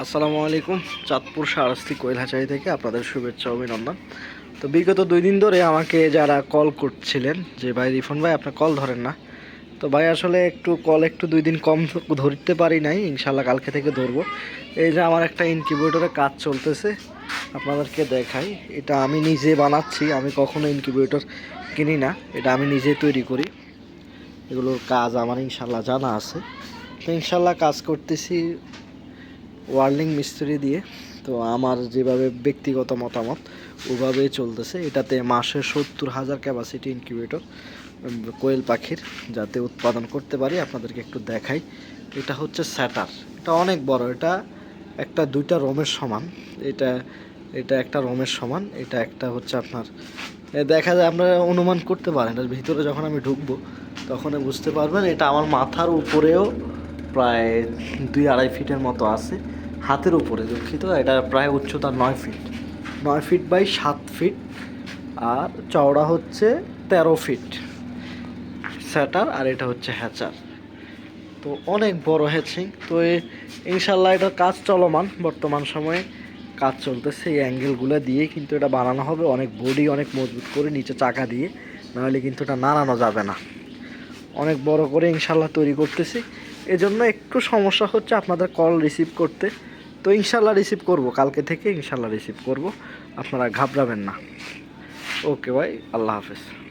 আসসালামু আলাইকুম, চাঁদপুর সারাস্তি কৈলাচারি থেকে আপনাদের শুভেচ্ছা অভিনন্দন। তো বিগত দুই দিন ধরে আমাকে যারা কল করছিলেন, যে ভাই রিফন ভাই আপনার কল ধরেন না। তো ভাই, আসলে একটু কল একটু দুই দিন কম ধরতে পারি নাই ইনশাল্লাহ কালকে থেকে ধরবো। এই যে আমার একটা ইনকিউবেটরে কাজ চলতেছে, আপনাদেরকে দেখাই। এটা আমি নিজে বানাচ্ছি, আমি কখনো ইনকিউবেটর কিনি না, এটা আমি নিজে তৈরি করি। এগুলোর কাজ আমার ইনশাল্লাহ জানা আছে। তো ইনশাল্লাহ কাজ করতেছি ওয়ার্লিং মিস্ত্রি দিয়ে, তো আমার যেভাবে ব্যক্তিগত মতামত, ওভাবেই চলতেছে। এটাতে মাসে সত্তর হাজার ক্যাপাসিটি ইনকিউবেটর কোয়েল পাখির যাতে উৎপাদন করতে পারি, আপনাদেরকে একটু দেখাই। এটা হচ্ছে স্যাটার। এটা অনেক বড়। এটা একটা, দুইটা রোমের সমান। এটা এটা একটা রোমের সমান। এটা একটা হচ্ছে আপনার দেখা যায় আপনারা অনুমান করতে পারেন। ভিতরে যখন আমি ঢুকবো তখন বুঝতে পারবেন, এটা আমার মাথার উপরেও প্রায় দুই আড়াই ফিটের মতো আছে, হাতের উপরে দুঃখিত, এটা প্রায় উচ্চতা নয় ফিট। নয় ফিট বাই সাত ফিট, আর চওড়া হচ্ছে তেরো ফিট। স্যাটার আর এটা হচ্ছে হ্যাচার। তো অনেক বড় হ্যাচিং, তো ইনশাল্লাহ এটা কাজ চলমান, বর্তমান সময়ে কাজ চলতেছে এই অ্যাঙ্গেলগুলো দিয়ে, কিন্তু এটা বানানো হবে অনেক বডি, অনেক মজবুত করে নিচে চাকা দিয়ে, নাহলে কিন্তু এটা নাড়ানো যাবে না। অনেক বড় করে ইনশাল্লাহ তৈরি করতেছি। এজন্য একটু সমস্যা হচ্ছে আপনাদের কল রিসিভ করতে। তো ইনশাল্লাহ রিসিভ করব, কালকে থেকে ইনশাল্লাহ রিসিভ করব। আপনারা ঘাবড়াবেন না। ওকে ভাই, আল্লাহ হাফেজ।